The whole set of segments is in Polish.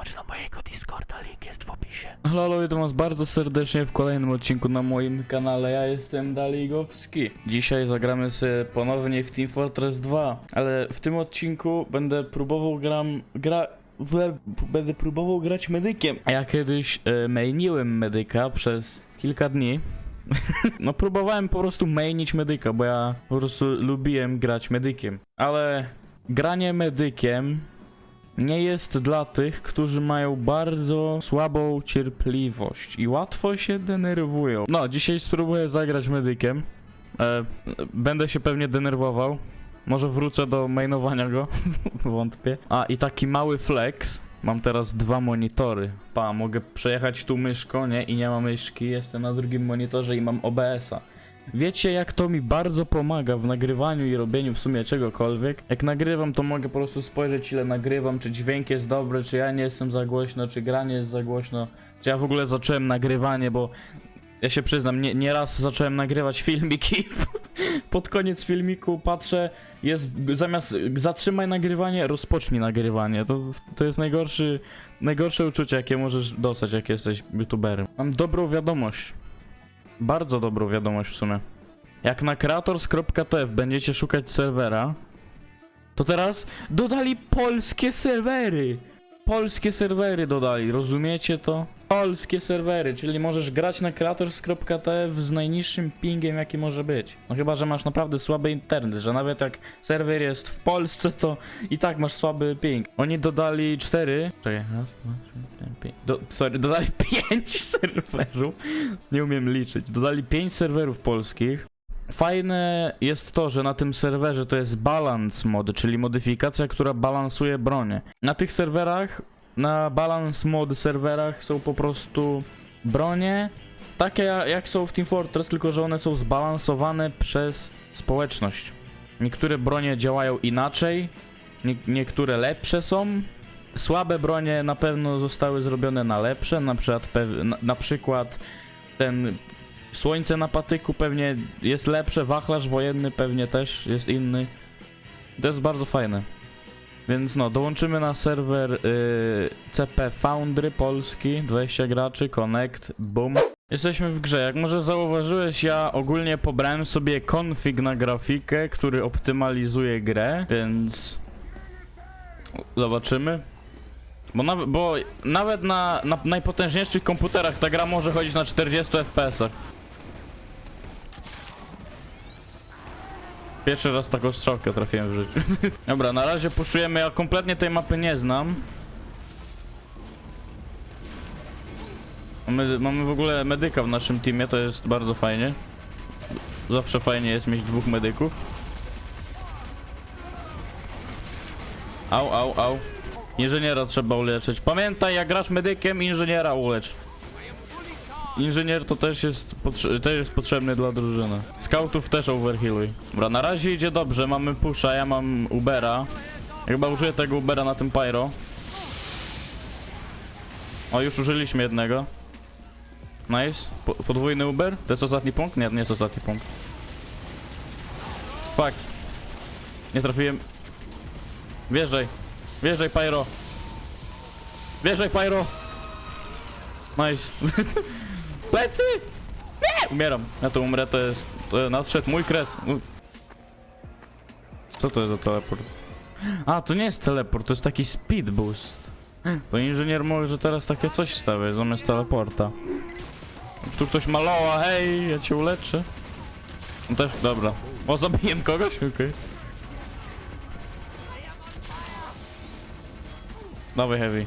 dołącz do mojego Discorda, link jest w opisie. Halo, witam was bardzo serdecznie w kolejnym odcinku na moim kanale. Ja jestem Daligowski. Dzisiaj zagramy sobie ponownie w Team Fortress 2, ale w tym odcinku będę próbował gram... gra... w- Będę próbował grać medykiem. Ja kiedyś e, mainiłem medyka przez kilka dni. no próbowałem po prostu mainić medyka, bo ja po prostu lubiłem grać medykiem. Ale granie medykiem nie jest dla tych, którzy mają bardzo słabą cierpliwość i łatwo się denerwują. No, dzisiaj spróbuję zagrać medykiem. E, będę się pewnie denerwował. Może wrócę do mainowania go. Wątpię. A i taki mały flex. Mam teraz dwa monitory. Pa, mogę przejechać tu myszką, nie? I nie mam myszki. Jestem na drugim monitorze i mam OBS-a. Wiecie, jak to mi bardzo pomaga w nagrywaniu i robieniu w sumie czegokolwiek? Jak nagrywam, to mogę po prostu spojrzeć, ile nagrywam, czy dźwięk jest dobry, czy ja nie jestem za głośno, czy granie jest za głośno, czy ja w ogóle zacząłem nagrywanie, bo ja się przyznam, nie, nieraz zacząłem nagrywać filmiki. Pod koniec filmiku patrzę, jest zamiast zatrzymaj nagrywanie, rozpocznij nagrywanie. To, to jest najgorszy, najgorsze uczucie, jakie możesz dostać, jak jesteś youtuberem. Mam dobrą wiadomość. Bardzo dobrą wiadomość w sumie. Jak na creators.tf będziecie szukać serwera, to teraz dodali polskie serwery. Polskie serwery dodali, rozumiecie to? Polskie serwery, czyli możesz grać na creators.tf z najniższym pingiem jaki może być. No chyba, że masz naprawdę słaby internet, że nawet jak serwer jest w Polsce, to i tak masz słaby ping. Oni dodali cztery. Czekaj, raz, dwa, trzy, cztery, pięć. Do, sorry, dodali pięć serwerów. Nie umiem liczyć. Dodali pięć serwerów polskich. Fajne jest to, że na tym serwerze to jest balance mod, czyli modyfikacja, która balansuje bronię. Na tych serwerach, na balance mod serwerach są po prostu bronie takie jak są w Team Fortress, tylko że one są zbalansowane przez społeczność. Niektóre bronie działają inaczej, nie, niektóre lepsze są. Słabe bronie na pewno zostały zrobione na lepsze, na przykład, na, na przykład ten Słońce na patyku pewnie jest lepsze, wachlarz wojenny pewnie też jest inny. To jest bardzo fajne. Więc no, dołączymy na serwer y, CP Foundry Polski, 20 graczy, connect, boom. Jesteśmy w grze. Jak może zauważyłeś, ja ogólnie pobrałem sobie config na grafikę, który optymalizuje grę, więc zobaczymy. Bo, bo nawet na, na najpotężniejszych komputerach ta gra może chodzić na 40 FPS-ach. Pierwszy raz taką strzałkę trafiłem w życiu. Dobra, na razie puszujemy, ja kompletnie tej mapy nie znam. Mamy, mamy w ogóle medyka w naszym teamie, to jest bardzo fajnie. Zawsze fajnie jest mieć dwóch medyków. Au, au, au. Inżyniera trzeba uleczyć. Pamiętaj, jak grasz medykiem, inżyniera ulecz. Inżynier to też jest, też jest potrzebny dla drużyny. Scoutów też overhealuj. Dobra, na razie idzie dobrze, mamy pusha, ja mam Ubera. Chyba użyję tego Ubera na tym Pyro. O, już użyliśmy jednego. Nice. Po podwójny Uber? To jest ostatni punkt? Nie, nie jest ostatni punkt. Fuck. Nie trafiłem. Wjeżdżaj. Wjeżdżaj, Pyro. Wjeżdżaj, Pyro. Nice. Plecy! Nie! Umieram. Ja tu umrę, to jest... To nadszedł mój kres. U- Co to jest za teleport? A, to nie jest teleport, to jest taki speed boost. To inżynier może teraz takie coś stawiać zamiast teleporta. Tu ktoś maloła, hej, ja cię uleczę. No też, dobra. O, zabiję kogoś? Okej. Dawaj heavy.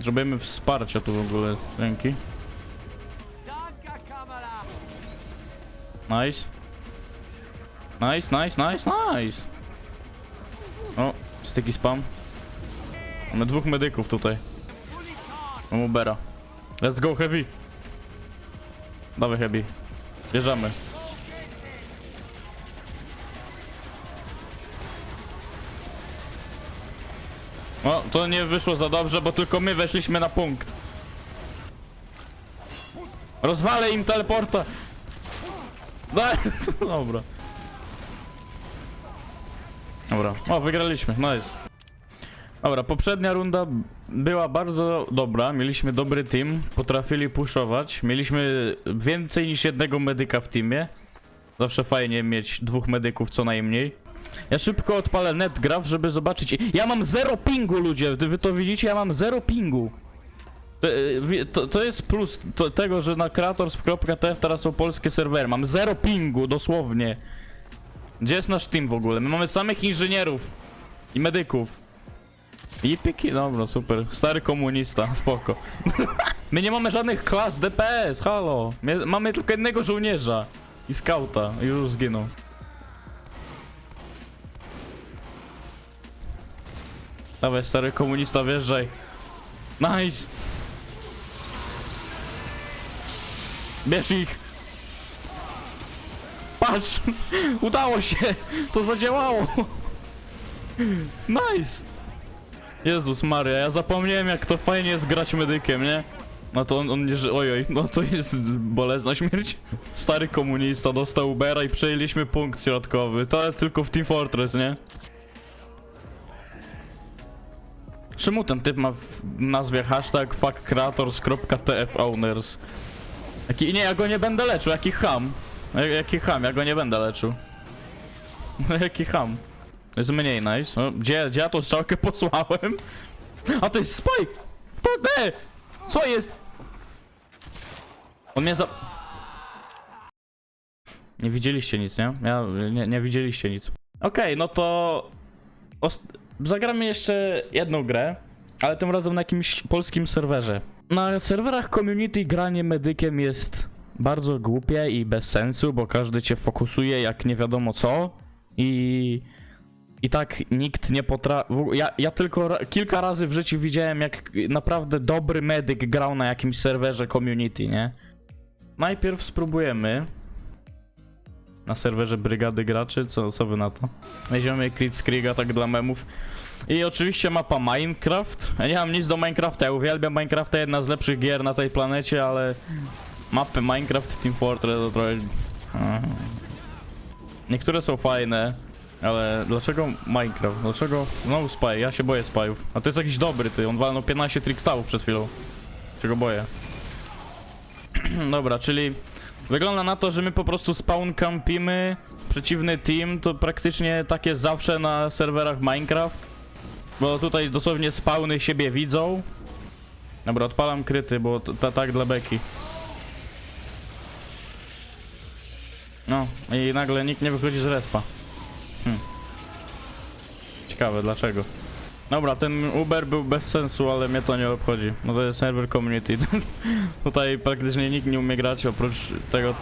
Zrobimy wsparcie tu w ogóle. Dzięki. Nice. Nice, nice, nice, nice. O, sticky spam. Mamy dwóch medyków tutaj. Mam Ubera. Let's go heavy. Dawaj heavy. Bierzemy. O, to nie wyszło za dobrze, bo tylko my weszliśmy na punkt. Rozwalę im teleporta. Da Dobra. Dobra. O, wygraliśmy. Nice. Dobra, poprzednia runda była bardzo dobra, mieliśmy dobry team, potrafili puszować, mieliśmy więcej niż jednego medyka w teamie. Zawsze fajnie mieć dwóch medyków co najmniej. Ja szybko odpalę netgraph, żeby zobaczyć. Ja mam zero pingu, ludzie. Wy to widzicie? Ja mam zero pingu. To, wi- to, to jest plus to, tego, że na creators.tf teraz są polskie serwery. Mam zero pingu, dosłownie. Gdzie jest nasz team w ogóle? My mamy samych inżynierów i medyków. I piki, dobra, super. Stary komunista, spoko. My nie mamy żadnych klas DPS, halo. My, mamy tylko jednego żołnierza i skauta i już zginął. Dawaj, stary komunista, wjeżdżaj. Nice! Bierz ich! Patrz! Udało się! To zadziałało! Nice! Jezus Maria, ja zapomniałem jak to fajnie jest grać medykiem, nie? No to on, on nie ży... Ojoj, no to jest bolesna śmierć. Stary komunista dostał Ubera i przejęliśmy punkt środkowy. To tylko w Team Fortress, nie? Czemu ten typ ma w nazwie hashtag fuckcreators.tfowners? Jaki... Nie, ja go nie będę leczył, jaki ham. Ja- Jaki ham, ja go nie będę leczył. jaki ham. Jest mniej nice. O, gdzie, gdzie ja tą strzałkę posłałem? A to jest Spike! To B! Co jest? On mnie za... Nie widzieliście nic, nie? Ja, nie, nie widzieliście nic. Okej, no to... Ost... Zagramy jeszcze jedną grę, ale tym razem na jakimś polskim serwerze. Na serwerach community granie medykiem jest bardzo głupie i bez sensu, bo każdy cię fokusuje jak nie wiadomo co i... I tak nikt nie potrafi. Ja, ja tylko ra kilka razy w życiu widziałem, jak naprawdę dobry medyk grał na jakimś serwerze community, nie? Najpierw spróbujemy. Na serwerze brygady graczy, co, co wy na to? Weźmiemy Kritzkriega tak dla memów. I oczywiście mapa Minecraft. Ja nie mam nic do Minecrafta, ja uwielbiam Minecrafta, jedna z lepszych gier na tej planecie, ale mapy Minecraft Team Fortress to trochę... Niektóre są fajne, ale dlaczego Minecraft? Dlaczego? Znowu Spy, ja się boję Spyów. A to jest jakiś dobry ty, on walnął 15 trickstałów przed chwilą. Czego boję? Dobra, czyli wygląda na to, że my po prostu spawn campimy. Przeciwny team to praktycznie tak jest zawsze na serwerach Minecraft. Bo tutaj dosłownie spawny siebie widzą. Dobra, odpalam kryty, bo to tak dla beki. No, i nagle nikt nie wychodzi z respa. Hmm. Ciekawe, dlaczego? Dobra, ten Uber był bez sensu, ale mnie to nie obchodzi. No to jest server community. Tutaj praktycznie nikt nie umie grać, oprócz tego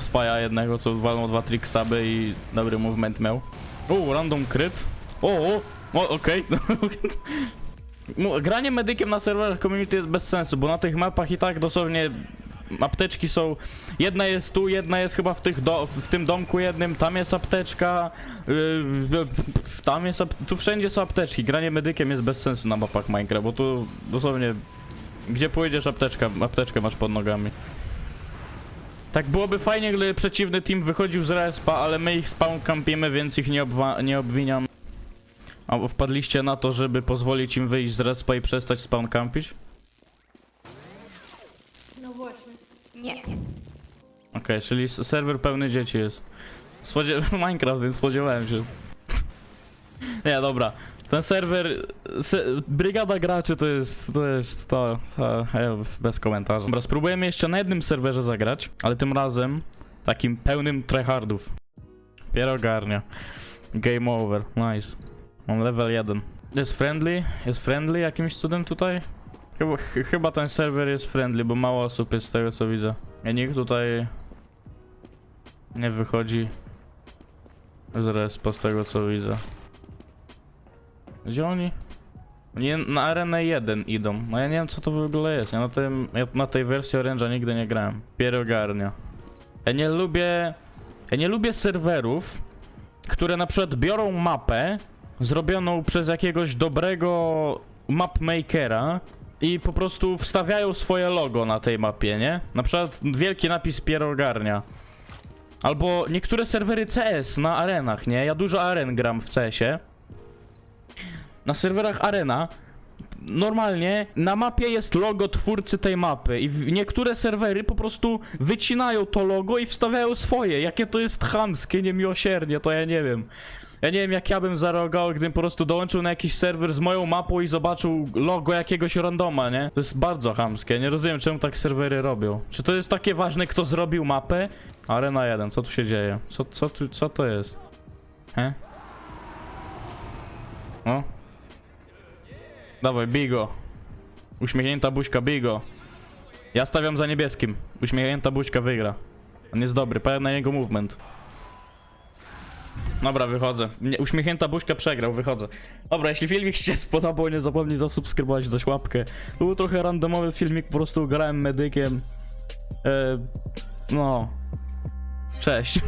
spaja jednego, co walnął dwa trickstaby i dobry movement miał. O, random crit. O, o, o okej. Mu- Granie medykiem na serwerach community jest bez sensu, bo na tych mapach i tak dosłownie apteczki są. Jedna jest tu, jedna jest chyba w, tych do, w tym domku jednym, tam jest apteczka. Yy, tam jest. Tu wszędzie są apteczki. Granie medykiem jest bez sensu na mapach Minecraft, bo tu dosłownie. Gdzie pójdziesz, apteczka, apteczkę masz pod nogami. Tak byłoby fajnie, gdyby przeciwny team wychodził z respa, ale my ich spawn campimy, więc ich nie, nie obwiniam. A wpadliście na to, żeby pozwolić im wyjść z respa i przestać spawn campić? No właśnie. Nie. Okej, czyli serwer pełny dzieci jest. Spodzie Minecraft, więc spodziewałem się. Nie, dobra. Ten serwer, se brygada graczy to jest, to jest, to, to e, bez komentarza. Dobra, spróbujemy jeszcze na jednym serwerze zagrać, ale tym razem takim pełnym tryhardów. Pierogarnia. Game over, nice. Mam level 1. Jest friendly? Jest friendly jakimś cudem tutaj? Chyba, ch chyba ten serwer jest friendly, bo mało osób jest z tego co widzę. Ja nikt tutaj nie wychodzi z respa z tego co widzę. Gdzie oni? Nie, na arenę 1 idą. No ja nie wiem co to w ogóle jest. Ja na, tym, ja na tej wersji Orange'a nigdy nie grałem. Pierogarnia. Ja nie lubię... Ja nie lubię serwerów, które na przykład biorą mapę zrobioną przez jakiegoś dobrego mapmakera i po prostu wstawiają swoje logo na tej mapie, nie? Na przykład wielki napis Pierogarnia. Albo niektóre serwery CS na arenach, nie? Ja dużo aren gram w CS-ie. na serwerach Arena normalnie na mapie jest logo twórcy tej mapy i niektóre serwery po prostu wycinają to logo i wstawiają swoje. Jakie to jest chamskie, niemiłosiernie, to ja nie wiem. Ja nie wiem jak ja bym zareagował, gdybym po prostu dołączył na jakiś serwer z moją mapą i zobaczył logo jakiegoś randoma, nie? To jest bardzo chamskie, nie rozumiem czemu tak serwery robią. Czy to jest takie ważne kto zrobił mapę? Arena 1, co tu się dzieje? Co, co, tu, co to jest? He? O? Dawaj, Bigo. Uśmiechnięta buźka, Bigo. Ja stawiam za niebieskim. Uśmiechnięta buźka wygra. On jest dobry, patrz na jego movement. Dobra, wychodzę. Nie, uśmiechnięta buźka przegrał, wychodzę. Dobra, jeśli filmik się spodobał, nie zapomnij zasubskrybować, dać łapkę. Był trochę randomowy filmik, po prostu grałem medykiem. E, no. Cześć.